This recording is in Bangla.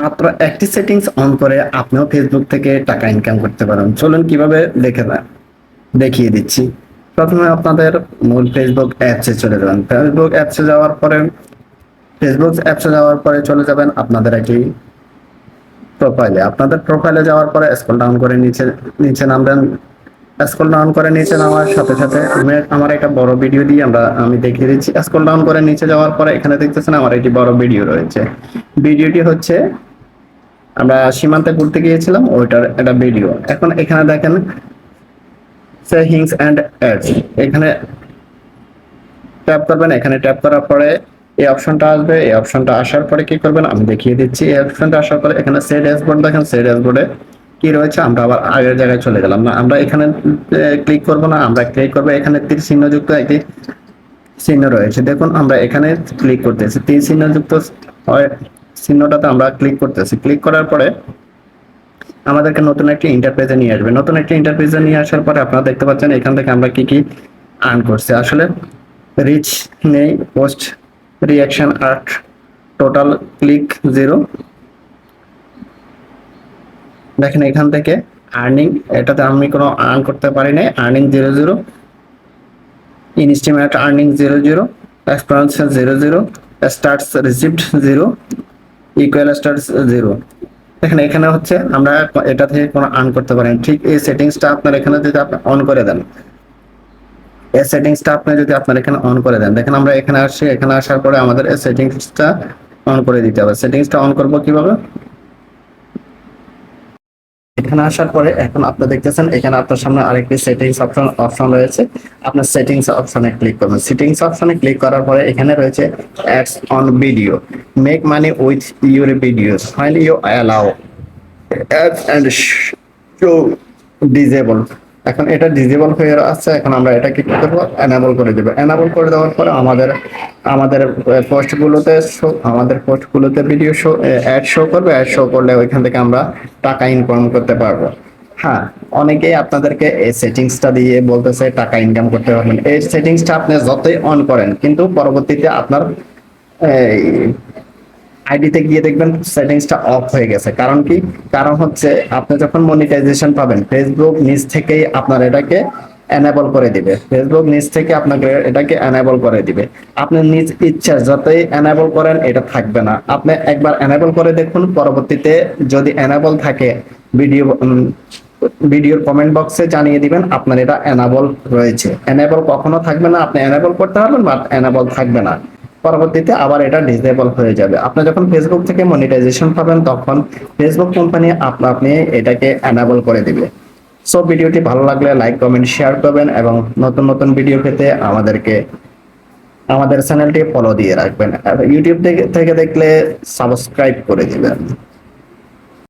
মাত্র একটি সেটিংস অন করে আপনিও ফেসবুক থেকে টাকা ইনকাম করতে পারেন। চলুন কীভাবে দেখে না দেখিয়ে দিচ্ছি। প্রথমে আপনাদের মূল ফেসবুক অ্যাপসে চলে যাবেন। ফেসবুক অ্যাপসে যাওয়ার পরে ফেসবুক অ্যাপসে যাওয়ার পরে চলে যাবেন আপনাদের একটি প্রোফাইলে আপনাদের প্রোফাইলে যাওয়ার পরে স্ক্রল ডাউন করে নিচে নিচে নামবেন। স্ক্রল ডাউন করে নিচে নামার সাথে সাথে আমি আমার একটা বড় ভিডিও দিয়ে আমরা আমি দেখিয়ে দিচ্ছি। স্ক্রল ডাউন করে নিচে যাওয়ার পরে এখানে দেখতেছেন আমার একটি বড় ভিডিও রয়েছে। ভিডিওটি হচ্ছে আমরা সীমান্তে ঘুরতে গিয়েছিলাম, ওইটার একটা ভিডিও এখন এখানে দেখেন হিংস অ্যান্ড অ্যাডস এখানে ট্যাপ করবেন, এখানে ট্যাপ করার পরে এই অপশনটা আসবে, এই অপশনটা আসার পরে কি করবেন, আমি দেখিয়ে দিচ্ছি, এই অপশনটা আসার পরে এখানে সে ড্যাশবোর্ড দেখেন সে ড্যাশবোর্ডে কি রয়েছে, আমরা আবার আগের জায়গায় চলে গেলাম। না, আমরা এখানে ক্লিক করব না, আমরা ক্লিক করব, এখানে তীর চিহ্নযুক্ত একটি চিহ্ন রয়েছে। দেখুন, আমরা এখানে ক্লিক করতেছি। তীর চিহ্নযুক্ত চিহ্নটাতে আমরা ক্লিক করতেছি। ক্লিক করার পরে আমাদেরকে নতুন একটি ইন্টারপেজে নিয়ে আসবে। নতুন একটি ইন্টারপেজে নিয়ে আসার পরে আপনারা দেখতে পাচ্ছেন এখান থেকে আমরা কি কি আর্ন করছি। আসলে রিচ নেই post reaction art total click zero দেখেন এখান থেকে আর্নিং এটাতে আমি কোনো আর্ন করতে পারি নাই। Earning zero zero estimate earning zero zero expense zero zero starts receipt zero equal star zero দেখেন এখানে হচ্ছে আমরা এটা থেকে কোনো আর্ন করতে পারেন ঠিক এই সেটিংসটা আপনার এখানে যদি আপনি অন করে দেন। এই সেটিংসটা আপনি যদি আপনার এখানে অন করে দেন। দেখেন, আমরা এখানে আসছি। এখানে আসার পরে আমাদের এই সেটিংসটা অন করে দিতে হবে। সেটিংসটা অন করব কীভাবে? এখানে আসার পরে এখন আপনি দেখতেছেন, এখানে আপনার সামনে আরেকটি সেটিংস অপশন অপশন রয়েছে। আপনার সেটিংস অপশনে ক্লিক করবেন। সেটিংস অপশনে ক্লিক করার পরে এখানে রয়েছে ads on video make money with your videos finally you allow ads and show disable এখন এটা ডিজেবল হয়ে আছে, এখন আমরা এটাকে কি করব? এনাবল করে দেবো। এনাবল করে দেওয়ার পরে আমাদের আমাদের পোস্টগুলোতে শো আমাদের পোস্টগুলোতে ভিডিও শো অ্যাড শো করবে। অ্যাড শো করলে ওইখান থেকে আমরা টাকা ইনকাম করতে পারব। হ্যাঁ অনেকেই আপনাদেরকে এই সেটিংসটা দিয়ে বলতেছে টাকা ইনকাম করতে পারবেন। এই সেটিংসটা আপনি যতই অন করেন, কিন্তু পরবর্তীতে আপনার আইডিতে গিয়ে দেখবেন সেটিংসটা অফ হয়ে গেছে। কারণ কি? কারণ হচ্ছে আপনি যখন মনিটাইজেশন পাবেন ফেসবুক নিজ থেকেই আপনার এটাকে এনাবল করে দিবে। ফেসবুক নিজ থেকে আপনাকে এটাকে এনাবল করে দিবে। আপনি নিজ ইচ্ছা যতই এনাবল করেন, এটা থাকবে না। আপনি একবার এনাবল করে দেখুন, পরবর্তীতে যদি এনাবল থাকে ভিডিও ভিডিওর কমেন্ট বক্সে জানিয়ে দিবেন, আপনার এটা এনাবল রয়েছে। এনাবল কখনো থাকবে না, আপনি এনাবল করতে পারবেন বাট এনাবল থাকবে না। পরবর্তীতে আবার এটা ডিসেবল হয়ে যাবে। আপনি যখন ফেসবুক থেকে মনিটাইজেশন পাবেন, তখন ফেসবুক কোম্পানি আপনা আপনি এটাকে অ্যানাবল করে দিবে। সো ভিডিওটি ভালো লাগলে লাইক কমেন্ট শেয়ার করবেন এবং নতুন নতুন ভিডিও পেতে আমাদেরকে আমাদের চ্যানেলটি ফলো দিয়ে রাখবেন। আর ইউটিউব থেকে থেকে দেখলে সাবস্ক্রাইব করে দিবেন।